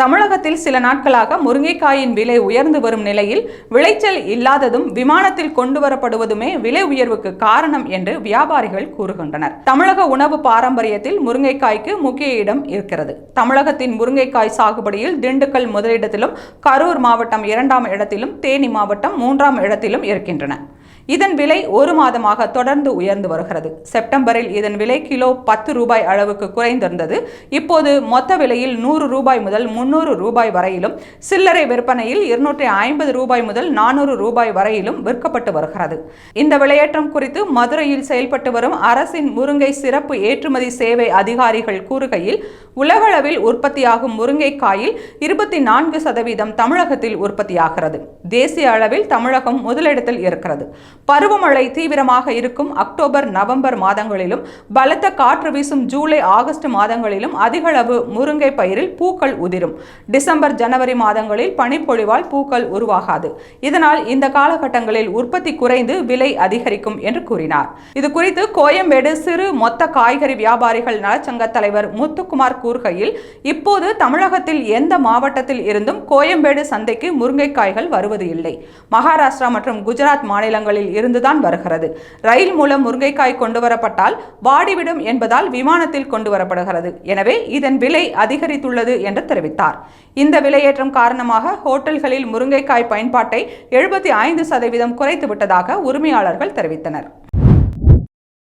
தமிழகத்தில் சில நாட்களாக முருங்கைக்காயின் விலை உயர்ந்து வரும் நிலையில் விளைச்சல் இல்லாததும் விமானத்தில் கொண்டு வரப்படுவதுமே விலை உயர்வுக்கு காரணம் என்று வியாபாரிகள் கூறுகின்றனர். தமிழக உணவு பாரம்பரியத்தில் முருங்கைக்காய்க்கு முக்கிய இடம் இருக்கிறது. தமிழகத்தின் முருங்கைக்காய் சாகுபடியில் திண்டுக்கல் முதலிடத்திலும் கரூர் மாவட்டம் இரண்டாம் இடத்திலும் தேனி மாவட்டம் மூன்றாம் இடத்திலும் இருக்கின்றன. இதன் விலை ஒரு மாதமாக தொடர்ந்து உயர்ந்து வருகிறது. செப்டம்பரில் இதன் விலை கிலோ பத்து ரூபாய் அளவுக்கு குறைந்திருந்தது. இப்போது மொத்த விலையில் நூறு ரூபாய் முதல் முன்னூறு ரூபாய் வரையிலும் சில்லறை விற்பனையில் இருநூற்றி ஐம்பது ரூபாய் முதல் நானூறு ரூபாய் வரையிலும் விற்கப்பட்டு வருகிறது. இந்த விலையேற்றம் குறித்து மதுரையில் செயல்பட்டு வரும் அரசின் முருங்கை சிறப்பு ஏற்றுமதி சேவை அதிகாரிகள் கூறுகையில் உலகளவில் உற்பத்தியாகும் முருங்கைக்காயில் இருபத்தி நான்கு சதவீதம் தமிழகத்தில் உற்பத்தியாகிறது. தேசிய அளவில் தமிழகம் முதலிடத்தில் இருக்கிறது. பருவமழை தீவிரமாக இருக்கும் அக்டோபர் நவம்பர் மாதங்களிலும் பலத்த காற்று வீசும் ஜூலை ஆகஸ்ட் மாதங்களிலும் அதிகளவு முருங்கை பயிரில் பூக்கள் உதிரும். டிசம்பர் ஜனவரி மாதங்களில் பனிப்பொழிவால் பூக்கள் உருவாகாது. இதனால் இந்த காலகட்டங்களில் உற்பத்தி குறைந்து விலை அதிகரிக்கும் என்று கூறினார். இது குறித்து கோயம்பேடு சிறு மொத்த காய்கறி வியாபாரிகள் நலச்சங்க தலைவர் முத்துக்குமார் கூறுகையில் இப்போது தமிழகத்தில் எந்த மாவட்டத்தில் இருந்தும் கோயம்பேடு சந்தைக்கு முருங்கைக்காய்கள் வருவது இல்லை. மகாராஷ்டிரா மற்றும் குஜராத் மாநிலங்களில் இருந்துதான் வருகிறது. ரயில் மூலம் முருங்கைக்காய் கொண்டு வரப்பட்டால் வாடிவிடும் என்பதால் விமானத்தில் கொண்டு வரப்படுகிறது எனவே இதன் விலை அதிகரித்துள்ளது என்று தெரிவித்தார். இந்த விலையேற்றம் காரணமாக ஹோட்டல்களில் முருங்கைக்காய் பயன்பாட்டை எழுபத்தி ஐந்து சதவீதம் குறைத்து விட்டதாக உரிமையாளர்கள் தெரிவித்தனர்.